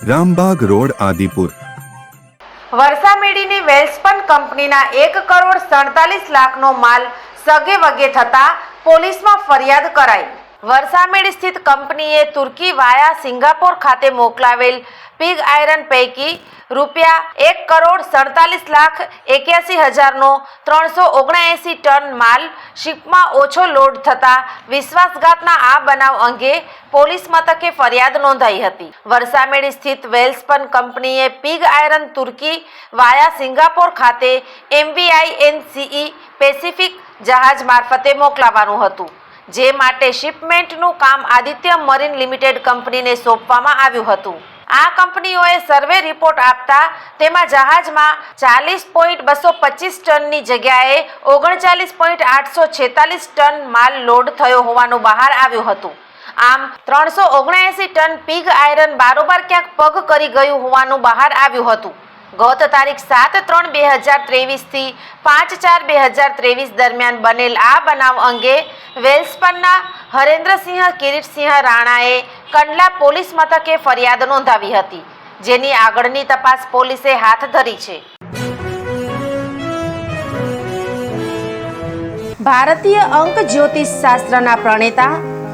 Rambag road, Adipur. વર્ષામેડીની Welspun કંપનીના એક કરોડ સડતાલીસ લાખનો માલ સગે વગે થતા પોલીસમાં ફરિયાદ કરાઈ. વરસામેડ સ્થિત કંપનીએ તુર્કી વાયા સિંગાપોર ખાતે મોકલાવેલ પિગ આયરન પૈકી રૂપિયા એક કરોડ સડતાલીસ લાખ એક્યાસી હજારનો ત્રણસો ઓગણએંસી ટન માલ શિપમાં ઓછો લોડ થતાં વિશ્વાસઘાતના આ બનાવ અંગે પોલીસ મથકે ફરિયાદ નોંધાઈ હતી. વરસામેડી સ્થિત વેલ્સપન કંપનીએ પિગ આયરન તુર્કી વાયા સિંગાપોર ખાતે એમવીઆઈ એનસીઈ પેસિફિક જહાજ મારફતે મોકલાવાનું હતું, જે માટે શિપમેન્ટનું કામ આદિત્ય મરીન લિમિટેડ કંપનીને સોંપવામાં આવ્યું હતું. આ કંપનીઓએ સર્વે રિપોર્ટ આપતા તેમાં જહાજમાં ચાલીસ પોઈન્ટ બસો પચીસ ટનની જગ્યાએ ઓગણચાલીસ પોઈન્ટ આઠસો છેતાલીસ ટન માલ લોડ થયો હોવાનું બહાર આવ્યું હતું. આમ ત્રણસો ઓગણએસી ટન પીગ આયરન બારોબાર ક્યાંક પગ કરી ગયું હોવાનું બહાર આવ્યું હતું. ગત તારીખ સાત ત્રણ બે હજાર ત્રેવીસથી પાંચ ચાર બે હજાર ત્રેવીસ દરમિયાન બનેલ આ બનાવ અંગે વેલ્સપનના હરેન્દ્રસિંહ કિરીટસિંહ રાણાએ કંડલા પોલીસ મથકે ફરિયાદ નોંધાવી હતી, જેની આગળની તપાસ પોલીસે હાથ ધરી છે. ભારતીય અંક જ્યોતિષ શાસ્ત્રના પ્રણેતા